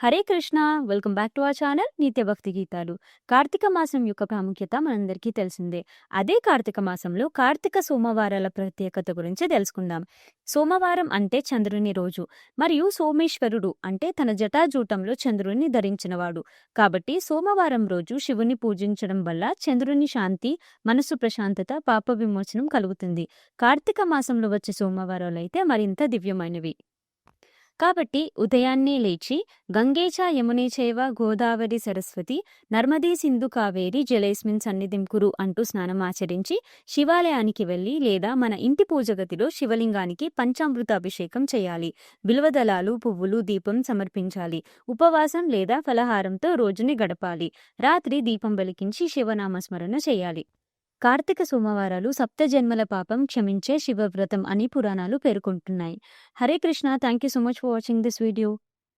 Hare Krishna welcome back to our channel నిత్య భక్తి గీతాలు. కార్తీక మాసం యొక్క ప్రాముఖ్యత మనందరికీ తెలిసిందే. అదే కార్తీక మాసంలో కార్తీక సోమవారాల ప్రత్యేకత గురించి తెలుసుకుందాం. సోమవారం అంటే చంద్రుని రోజు మరియు సోమేశ్వరుడు అంటే తన జటాజూటంలో చంద్రుని ధరించినవాడు. కాబట్టి సోమవారం రోజు శివుని పూజించడం వల్ల చంద్రుని శాంతి మనసు ప్రశాంతత పాప విమోచనం కలుగుతుంది. కార్తీక మాసంలో వచ్చే సోమవారాలు అయితే మరింత దివ్యమైనవి. కాబట్టి ఉదయాన్నే లేచి గంగేచ యమునే చేవ గోదావరి సరస్వతి నర్మదే సింధు కావేరి జలేస్మిన్ సన్నిధిం కురు అంటూ స్నానం ఆచరించి శివాలయానికి వెళ్ళి లేదా మన ఇంటి పూజగతిలో శివలింగానికి పంచామృత అభిషేకం చేయాలి బిల్వదళాలు పువ్వులు దీపం సమర్పించాలి. ఉపవాసం లేదా ఫలహారంతో రోజుని గడపాలి. రాత్రి దీపం వెలిగించి శివనామస్మరణ చేయాలి. కార్తీక సోమవారాలు సప్త జన్మల పాపం క్షమించే శివవ్రతం అని పురాణాలు పేర్కొంటున్నాయి. Hare Krishna. Thank you so much for watching this video